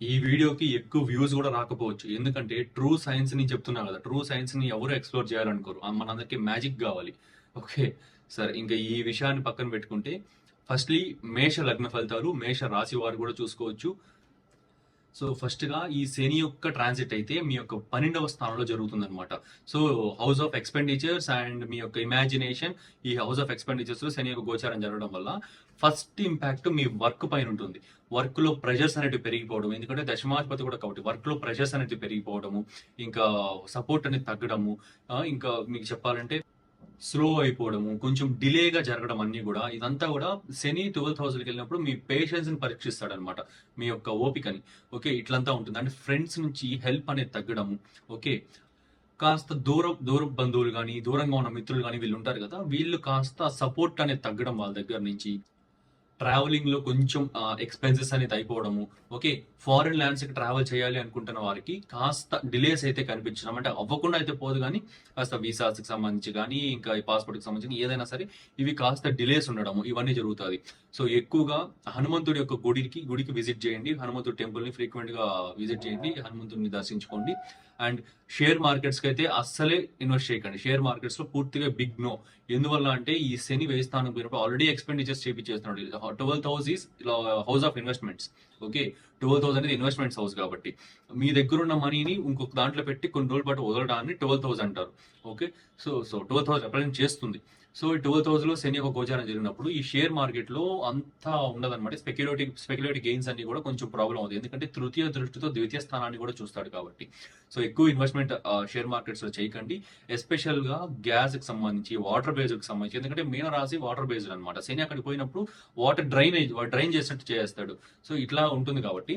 ఈ వీడియోకి ఎక్కువ వ్యూస్ కూడా రాకపోవచ్చు. ఎందుకంటే ట్రూ సైన్స్ని చెప్తున్నా కదా ట్రూ సైన్స్ని ఎవరు ఎక్స్ప్లోర్ చేయాలనుకోరు. మనందరికీ మ్యాజిక్ కావాలి. ఓకే సరే ఇంకా ఈ విషయాన్ని పక్కన పెట్టుకుంటే ఫస్ట్లీ మేష లగ్న ఫలితాలు మేష రాశి వారు కూడా చూసుకోవచ్చు. సో ఫస్ట్గా ఈ శని యొక్క ట్రాన్సిట్ అయితే మీ యొక్క పన్నెండవ స్థానంలో జరుగుతుంది అనమాట so house of expenditures and మీ యొక్క ఇమాజినేషన్ ఈ హౌస్ ఆఫ్ ఎక్స్పెండిచర్స్ శని యొక్క గోచారం జరగడం వల్ల ఫస్ట్ ఇంపాక్ట్ మీ వర్క్ పైన ఉంటుంది. వర్క్లో ప్రెషర్స్ అనేవి పెరిగిపోవడం ఎందుకంటే దశమాధిపతి కూడా కాబట్టి వర్క్లో ప్రెషర్స్ అనేది పెరిగిపోవడము ఇంకా సపోర్ట్ అనేది తగ్గడము ఇంకా మీకు చెప్పాలంటే స్లో అయిపోవడము కొంచెం డిలేగా జరగడం అన్ని కూడా ఇదంతా కూడా శని ట్వెల్త్ హౌస్కి వెళ్ళినప్పుడు మీ పేషెన్స్ని పరీక్షిస్తాడు అనమాట మీ యొక్క ఓపికని. ఓకే ఇట్లంతా ఉంటుంది. అంటే ఫ్రెండ్స్ నుంచి హెల్ప్ అనేది తగ్గడము ఓకే. కాస్త దూరం దూర బంధువులు కానీ దూరంగా ఉన్న మిత్రులు కానీ వీళ్ళు ఉంటారు కదా వీళ్ళు కాస్త సపోర్ట్ అనేది తగ్గడం వాళ్ళ దగ్గర నుంచి. ట్రావెలింగ్లో కొంచెం ఎక్స్పెన్సెస్ అనేది అయిపోవడము. ఓకే ఫారిన్ ల్యాండ్స్కి ట్రావెల్ చేయాలి అనుకుంటున్న వారికి కాస్త డిలేస్ అయితే కనిపించడం. అంటే అవ్వకుండా అయితే పోదు కానీ కాస్త వీసాస్కి సంబంధించి కానీ ఇంకా ఈ పాస్పోర్ట్కి సంబంధించి ఏదైనా సరే ఇవి కాస్త డిలేస్ ఉండడము. ఇవన్నీ జరుగుతుంది సో ఎక్కువగా హనుమంతుడి యొక్క గుడికి గుడికి విజిట్ చేయండి. హనుమంతుడి టెంపుల్ని ఫ్రీక్వెంట్గా విజిట్ చేయండి. హనుమంతుడిని దర్శించుకోండి. అండ్ షేర్ మార్కెట్స్కి అయితే అస్సలే ఇన్వెస్ట్ చేయకండి. షేర్ మార్కెట్స్లో పూర్తిగా బిగ్ నో ఎందువల్ల అంటే ఈ శని వ్యయ పోయినప్పుడు already expenditures చేపించేస్తున్నాడు. Twelve house is house of investments okay twelve thousand అనేది ఇన్వెస్ట్మెంట్స్ హౌస్ కాబట్టి. మీ దగ్గర ఉన్న మనీని ఇంకొక దాంట్లో పెట్టి కొన్ని రోజుల పాటు వదలడాన్ని ట్వెల్వ్ థౌసండ్ అంటారు. Okay so so twelve thousand represent చేస్తుంది. సో ఈ ట్వెల్వ్ థౌసండ్లో శని ఒక గోచారం జరిగినప్పుడు ఈ షేర్ మార్కెట్లో అంతా ఉండదన్నమాట. స్పెక్యులేటివ్ స్పెక్యులేటివ్ గెయిన్స్ అన్ని కూడా కొంచెం ప్రాబ్లం అవుతుంది ఎందుకంటే తృతీయ దృష్టితో ద్వితీయ స్థానాన్ని కూడా చూస్తాడు కాబట్టి. సో ఎక్కువ ఇన్వెస్ట్మెంట్ షేర్ మార్కెట్స్లో చేయకండి. ఎస్పెషల్గా గ్యాస్కి సంబంధించి వాటర్ బేస్కి సంబంధించి. ఎందుకంటే మీన రాశి వాటర్ బేస్డ్ అనమాట శని అక్కడికి పోయినప్పుడు వాటర్ డ్రైనేజ్ డ్రైన్ చేసినట్టు చేస్తాడు. సో ఇట్లా ఉంటుంది కాబట్టి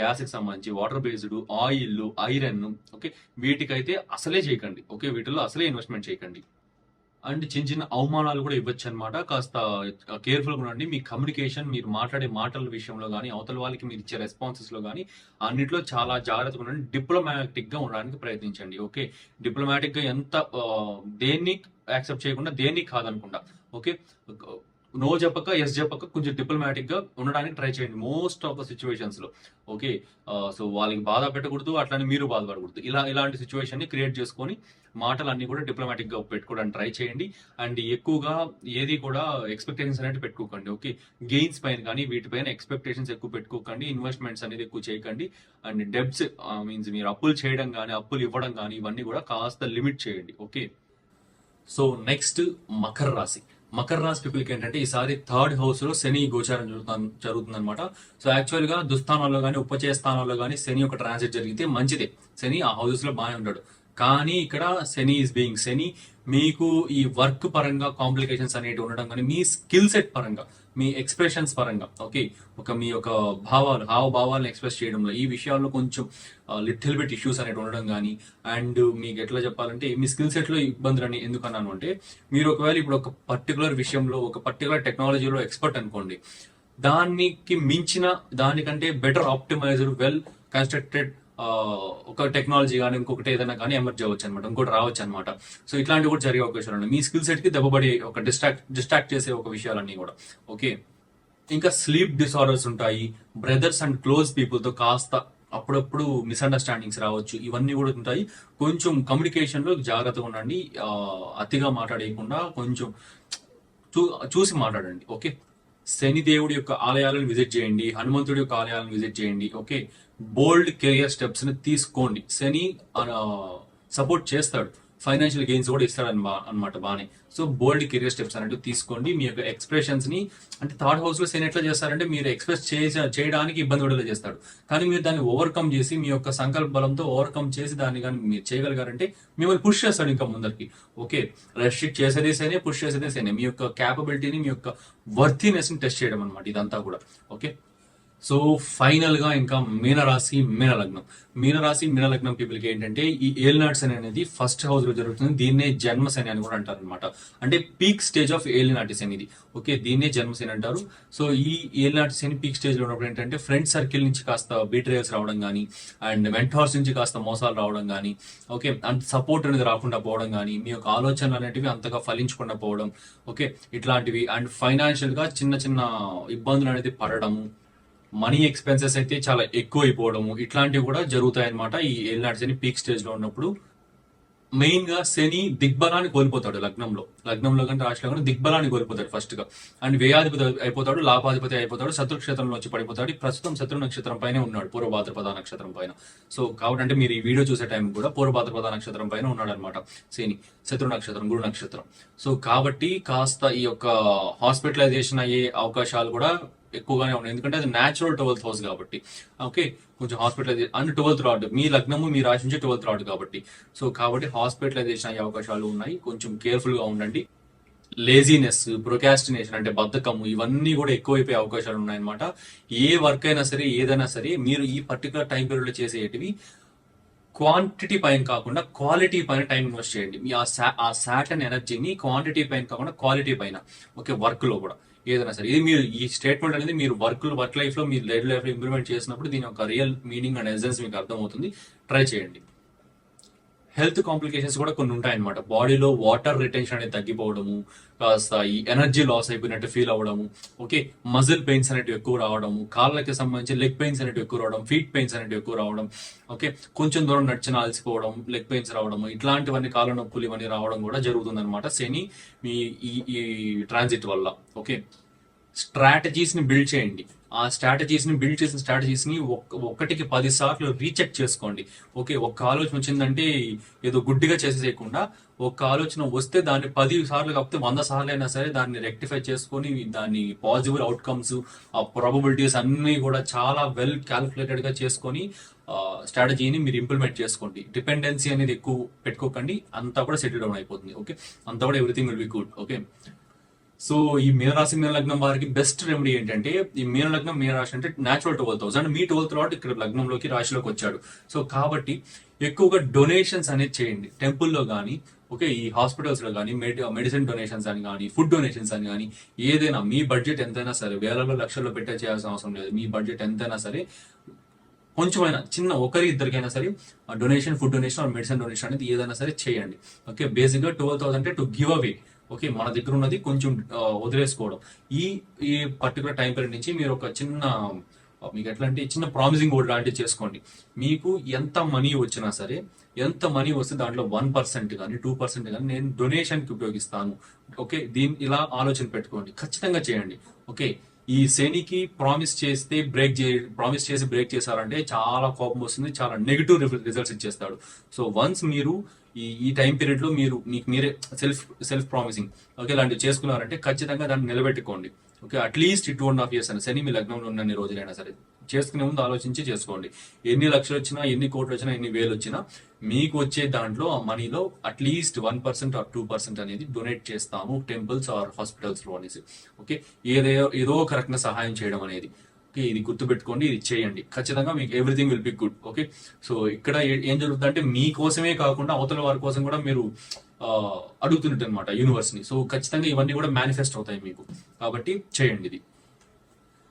గ్యాస్కి సంబంధించి water based oil iron okay వీటికైతే అసలే చేయకండి. ఓకే వీటిలో అసలే ఇన్వెస్ట్మెంట్ చేయకండి. అండ్ చిన్న చిన్న అవమానాలు కూడా ఇవ్వచ్చు అనమాట కాస్త కేర్ఫుల్గా ఉండండి. మీ కమ్యూనికేషన్ మీరు మాట్లాడే మాటల విషయంలో కానీ అవతల వాళ్ళకి మీరు ఇచ్చే రెస్పాన్సెస్లో కానీ అన్నిట్లో చాలా జాగ్రత్తగా ఉండండి. డిప్లొమాటిక్గా ఉండడానికి ప్రయత్నించండి. ఓకే? డిప్లొమాటిక్గా ఎంత దేన్ని యాక్సెప్ట్ చేయకుండా దేన్ని కాదనకుండా. ఓకే? నో చెప్పక ఎస్ చెప్పక కొంచెం డిప్లొమాటిక్గా ఉండడానికి ట్రై చేయండి. మోస్ట్ ఆఫ్ ద సిచ్యువేషన్స్లో. ఓకే సో uh, వాళ్ళకి బాధ పెట్టకూడదు అట్లానే మీరు బాధపడకూడదు. ఇలా ఇలాంటి సిచ్యువేషన్ని క్రియేట్ చేసుకొని మాటలన్నీ కూడా డిప్లొమాటిక్గా పెట్టుకోవడానికి ట్రై చేయండి. అండ్ ఎక్కువగా ఏది కూడా ఎక్స్పెక్టేషన్స్ అనేది పెట్టుకోకండి. ఓకే గెయిన్స్ పైన కానీ వీటిపైన ఎక్స్పెక్టేషన్స్ ఎక్కువ పెట్టుకోకండి. ఇన్వెస్ట్మెంట్స్ అనేది ఎక్కువ చేయకండి. అండ్ డెబ్ట్స్ మీన్స్ మీరు అప్పులు చేయడం కానీ అప్పులు ఇవ్వడం కానీ ఇవన్నీ కూడా కాస్త లిమిట్ చేయండి. ఓకే సో నెక్స్ట్ మకర రాశి. మకర రాశి పీపుల్కి ఏంటంటే ఈసారి థర్డ్ హౌస్లో శని గోచారం జరుగుతుంది జరుగుతుంది అనమాట సో యాక్చువల్గా దుస్థానాల్లో కానీ ఉపచయ స్థానాల్లో కానీ శని ఒక ట్రాన్సిట్ జరిగితే మంచిదే. శని ఆ హౌసెస్లో బాగానే ఉంటాడు కానీ ఇక్కడ శని ఈస్ బీయింగ్ శని మీకు ఈ వర్క్ పరంగా కాంప్లికేషన్స్ అనేవి ఉండడం కానీ మీ స్కిల్ సెట్ పరంగా మీ ఎక్స్ప్రెషన్స్ పరంగా ఓకే ఒక మీ యొక్క భావాలు హావభావాలను ఎక్స్ప్రెస్ చేయడంలో ఈ విషయాల్లో కొంచెం లిటిల్ బిట్ ఇష్యూస్ అనేవి ఉండడం కానీ అండ్ మీకు ఎట్లా చెప్పాలంటే మీ స్కిల్ సెట్లో ఇబ్బందులు అని ఎందుకు అన్నాను అంటే మీరు ఒకవేళ ఇప్పుడు ఒక పర్టికులర్ విషయంలో ఒక పర్టికులర్ టెక్నాలజీలో ఎక్స్పర్ట్ అనుకోండి దానికి మించిన దానికంటే బెటర్ ఆప్టిమైజ్డ్ వెల్ కన్స్ట్రక్టెడ్ ఒక టెక్నాలజీ కానీ ఇంకొకటి ఏదైనా కానీ ఎమర్జ్ అవ్వచ్చు అనమాట ఇంకోటి రావచ్చు అనమాట సో ఇట్లాంటివి కూడా జరిగే అవకాశాలు ఉన్నాయి. మీ స్కిల్ సెట్కి దెబ్బపడి ఒక డిస్ట్రాక్ట్ డిస్ట్రాక్ట్ చేసే ఒక విషయాలన్నీ కూడా. ఓకే ఇంకా స్లీప్ డిసార్డర్స్ ఉంటాయి. బ్రదర్స్ అండ్ క్లోజ్ పీపుల్తో కాస్త అప్పుడప్పుడు మిస్అండర్స్టాండింగ్స్ రావచ్చు. ఇవన్నీ కూడా ఉంటాయి. కొంచెం కమ్యూనికేషన్లో జాగ్రత్తగా ఉండండి. అతిగా మాట్లాడేయకుండా కొంచెం చూ చూసి మాట్లాడండి. ఓకే శని దేవుడి యొక్క ఆలయాలను విజిట్ చేయండి. హనుమంతుడి యొక్క ఆలయాలను విజిట్ చేయండి. ఓకే బోల్డ్ కెరియర్ స్టెప్స్ని తీసుకోండి. శని సపోర్ట్ చేస్తాడు. ఫైనాన్షియల్ గెయిన్స్ కూడా ఇస్తాడు అనమాట బాగానే సో బోల్డ్ కెరియర్ స్టెప్స్ అనేవి తీసుకోండి. మీ యొక్క ఎక్స్ప్రెషన్స్ని అంటే థర్డ్ హౌస్లో శని ఎట్లా చేస్తారంటే మీరు ఎక్స్ప్రెస్ చేయడానికి ఇబ్బంది కూడా చేస్తాడు. కానీ మీరు దాన్ని ఓవర్కమ్ చేసి మీ యొక్క సంకల్ప బలంతో ఓవర్కమ్ చేసి దాన్ని కానీ మీరు చేయగలిగారంటే మిమ్మల్ని పుష్ చేస్తాడు ఇంకా ముందరికి. ఓకే రెస్ట్రిక్ట్ చేసేదే సరే పుష్ చేసేదే సరే మీ యొక్క క్యాపబిలిటీని మీ యొక్క వర్తీనెస్ని టెస్ట్ చేయడం అనమాట ఇదంతా కూడా. ఓకే? సో ఫైనల్గా ఇంకా మీనరాశి మీనలగ్నం మీనరాశి మీనలగ్నం పీపుల్కి ఏంటంటే ఈ ఏలినాట్స్ అని అనేది ఫస్ట్ హౌస్లో జరుగుతుంది. దీన్నే జన్మశని అని కూడా అంటారు అనమాట అంటే పీక్ స్టేజ్ ఆఫ్ ఏలినాటి శని ఇది. ఓకే దీన్నే జన్మశని అంటారు. సో ఈ ఏలినాటి శని పీక్ స్టేజ్లో ఉన్నప్పుడు ఏంటంటే ఫ్రెండ్ సర్కిల్ నుంచి కాస్త బీట్రేయల్స్ రావడం కానీ అండ్ మెంటార్స్ నుంచి కాస్త మోసాలు రావడం కానీ ఓకే అంత సపోర్ట్ అనేది రాకుండా పోవడం కానీ మీ యొక్క ఆలోచనలు అనేటివి అంతగా ఫలించకుండా పోవడం ఓకే ఇట్లాంటివి. అండ్ ఫైనాన్షియల్గా చిన్న చిన్న ఇబ్బందులు అనేది పడడము మనీ ఎక్స్పెన్సెస్ అయితే చాలా ఎక్కువ అయిపోవడము ఇట్లాంటివి కూడా జరుగుతాయన్నమాట ఈ ఏలినాటి శని పీక్ స్టేజ్లో ఉన్నప్పుడు. మెయిన్గా శని దిగ్బలాన్ని కోల్పోతాడు లగ్నంలో. లగ్నంలో కంటే రాశిలో కంటే దిగ్బలాన్ని కోల్పోతాడు ఫస్ట్గా అండ్ వ్యయాధిపతి అయిపోతాడు లాభాధిపతి అయిపోతాడు శత్రు క్షేత్రంలో వచ్చి పడిపోతాడు. ప్రస్తుతం శత్రు నక్షత్రం పైన ఉన్నాడు పూర్వభాద్రపద నక్షత్రం పైన. సో కాబట్టి అంటే మీరు ఈ వీడియో చూసే టైం కూడా పూర్వభాద్రపద నక్షత్రం పైన ఉన్నాడు అనమాట శని శత్రు నక్షత్రం గురు నక్షత్రం. సో కాబట్టి కాస్త ఈ యొక్క హాస్పిటలైజేషన్ అయ్యే అవకాశాలు కూడా ఎక్కువగానే ఉన్నాయి. ఎందుకంటే అది న్యాచురల్ ట్వెల్త్ హౌస్ కాబట్టి. ఓకే కొంచెం హాస్పిటలైజేషన్ అండ్ ట్వెల్త్ రాడ్ మీ లగ్నము మీ రాశి నుంచి ట్వెల్త్ రాడ్ కాబట్టి. సో కాబట్టి హాస్పిటలైజేషన్ అయ్యే అవకాశాలు ఉన్నాయి. కొంచెం కేర్ఫుల్గా ఉండండి. లేజీనెస్ ప్రొకాస్టినేషన్ అంటే బద్ధకము ఇవన్నీ కూడా ఎక్కువైపోయే అవకాశాలు ఉన్నాయన్నమాట. ఏ వర్క్ అయినా సరే ఏదైనా సరే మీరు ఈ పర్టికులర్ టైం పీరియడ్లో చేసేటివి క్వాంటిటీ పైన కాకుండా క్వాలిటీ పైన టైం ఇన్వెస్ట్ చేయండి. మీ ఆ శాటన్ ఎనర్జీని క్వాంటిటీ పైన కాకుండా క్వాలిటీ పైన. ఓకే వర్క్లో కూడా. ఏదైనా సరే. ఇది మీరు ఈ స్టేట్మెంట్ అనేది మీరు వర్క్ వర్క్ లైఫ్లో మీరు డైలీ లైఫ్లో ఇంప్లిమెంట్ చేసినప్పుడు దీని యొక్క రియల్ మీనింగ్ అండ్ ఎసెన్స్ మీకు అర్థమవుతుంది. ట్రై చేయండి. హెల్త్ కాంప్లికేషన్స్ కూడా కొన్ని ఉంటాయన్నమాట. బాడీలో వాటర్ రిటెన్షన్ అనేది తగ్గిపోవడము కాస్త ఈ ఎనర్జీ లాస్ అయిపోయినట్టు ఫీల్ అవ్వడము ఓకే మజిల్ పెయిన్స్ అనేటివి ఎక్కువ రావడము కాళ్ళకి సంబంధించి లెగ్ పెయిన్స్ అనేటివి ఎక్కువ రావడం ఫీట్ పెయిన్స్ అనేటివి ఎక్కువ రావడం ఓకే కొంచెం దూరం నడిచిన అలసిపోవడం లెగ్ పెయిన్స్ రావడము ఇట్లాంటివన్నీ కాళ్ళ నొప్పులు ఇవన్నీ రావడం కూడా జరుగుతుంది అనమాట శని మీ ఈ ఈ ట్రాన్సిట్ వల్ల ఓకే. స్ట్రాటజీస్ని బిల్డ్ చేయండి. ఆ స్ట్రాటజీస్ని బిల్డ్ చేసిన స్ట్రాటజీస్ని ఒక్క- ఒకటికి పది సార్లు రీచెక్ చేసుకోండి. ఓకే ఒక్క ఆలోచన వచ్చిందంటే ఏదో గుడ్డిగా చేసేయకుండా ఒక్క ఆలోచన వస్తే దాన్ని పది సార్లు కాకపోతే వంద సార్లు అయినా సరే దాన్ని రెక్టిఫై చేసుకొని దాన్ని పాజిబుల్ అవుట్కమ్స్ ఆ ప్రాబబిలిటీస్ అన్నీ కూడా చాలా వెల్ క్యాల్కులేటెడ్గా చేసుకొని స్ట్రాటజీని మీరు ఇంప్లిమెంట్ చేసుకోండి. డిపెండెన్సీ అనేది ఎక్కువ పెట్టుకోకండి. అంతా కూడా సెటిల్ డౌన్ అయిపోతుంది. ఓకే? అంతా కూడా everything will be good okay? So ఈ మీనరాశి మీన లగ్నం వారికి బెస్ట్ రెమెడీ ఏంటంటే ఈ మీన లగ్నం రాశి అంటే న్యాచురల్ ట్వెల్త్ హౌస్ అండ్ మీ ట్వెల్త్ తర్వాత ఇక్కడ లగ్నంలోకి రాశిలోకి వచ్చాడు. సో కాబట్టి ఎక్కువగా డొనేషన్స్ అనేది చేయండి. టెంపుల్లో కానీ ఓకే ఈ హాస్పిటల్స్లో కానీ మెడి మెడిసిన్ డొనేషన్స్ అని కానీ ఫుడ్ డొనేషన్స్ అని కానీ ఏదైనా మీ బడ్జెట్ ఎంతైనా సరే వేలలో లక్షల్లో పెట్టే చేయాల్సిన అవసరం లేదు. మీ బడ్జెట్ ఎంతైనా సరే కొంచెమైనా చిన్న ఒకరి ఇద్దరికైనా సరే donation food donation medicine donation అనేది ఏదైనా సరే చేయండి. ఓకే బేసిక్గా ట్వెల్వ్ థౌసండ్ అంటే టు గివ్ అవే ఓకే మన దగ్గర ఉన్నది కొంచెం వదిలేసుకోవడం. ఈ ఈ పర్టికులర్ టైం పీరియడ్ నుంచి మీరు ఒక చిన్న మీకు ఎట్లా అంటే చిన్న ప్రామిసింగ్ ఓట్ లాంటివి చేసుకోండి. మీకు ఎంత మనీ వచ్చినా సరే ఎంత మనీ వస్తే దాంట్లో వన్ పర్సెంట్ కానీ టూ పర్సెంట్ కానీ నేను డొనేషన్కి ఉపయోగిస్తాను. ఓకే దీని ఇలా ఆలోచన పెట్టుకోండి. ఖచ్చితంగా చేయండి. ఓకే ఈ శనికి ప్రామిస్ చేస్తే బ్రేక్ చే ప్రామిస్ చేసి బ్రేక్ చేశారంటే చాలా కోపం వస్తుంది చాలా నెగిటివ్ రిజల్ట్స్ ఇచ్చేస్తాడు. సో వన్స్ మీరు ఈ ఈ టైం పీరియడ్లో మీరు మీకు మీరే సెల్ఫ్ సెల్ఫ్ ప్రామిసింగ్ ఓకే ఇలాంటివి చేసుకున్నారంటే ఖచ్చితంగా దాన్ని నిలబెట్టుకోండి. Okay at least two and half years అని శని మీ లగ్నంలో ఉన్నన్ని రోజులైనా సరే. చేసుకునే ముందు ఆలోచించి చేసుకోండి. ఎన్ని లక్షలు వచ్చినా ఎన్ని కోట్లు వచ్చినా ఎన్ని వేలు వచ్చినా మీకు వచ్చే దాంట్లో ఆ మనీలో at least one percent or two percent అనేది డొనేట్ చేస్తాము టెంపుల్స్ ఆర్ హాస్పిటల్స్లో అనేసి. ఓకే ఏదో ఏదో ఒక రకంగా సహాయం చేయడం అనేది. ఓకే ఇది గుర్తుపెట్టుకోండి ఇది చేయండి. ఖచ్చితంగా మీకు everything will be good okay so ఇక్కడ ఏ- ఏం జరుగుతుందంటే మీకోసమే కాకుండా అవతల వారి కోసం కూడా మీరు ఆ, అడుగుతున్నట్టు అనమాట యూనివర్స్ని. సో ఖచ్చితంగా ఇవన్నీ కూడా మేనిఫెస్ట్ అవుతాయి మీకు. కాబట్టి చేయండి ఇది.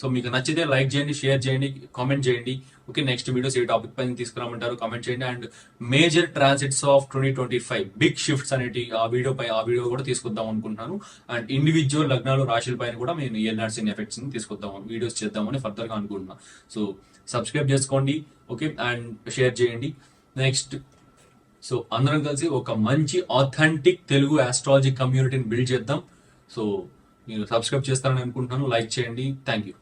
సో మీకు నచ్చితే లైక్ చేయండి షేర్ చేయండి కామెంట్ చేయండి. ఓకే నెక్స్ట్ వీడియోస్ ఏ టాపిక్ పైన తీసుకురామంటారు కామెంట్ చేయండి. And major transits of twenty twenty five big shifts అనేటి ఆ వీడియో పై ఆ వీడియో కూడా తీసుకుందాం అనుకుంటున్నాను. అండ్ ఇండివిజువల్ లగ్నాలు రాశుల పైన కూడా నేను ఏ నర్సింగ్ ఎఫెక్ట్స్ని తీసుకొద్దాం వీడియోస్ చేద్దామని ఫర్దర్గా అనుకుంటున్నా. సో సబ్స్క్రైబ్ చేసుకోండి. ఓకే అండ్ షేర్ చేయండి. నెక్స్ట్ సో అందరం కలిసి ఒక మంచి ఆథెంటిక్ తెలుగు ఆస్ట్రాలజీ కమ్యూనిటీని బిల్డ్ చేద్దాం. సో మీరు సబ్స్క్రైబ్ చేస్తారని అనుకుంటున్నాను. లైక్ చేయండి. Thank you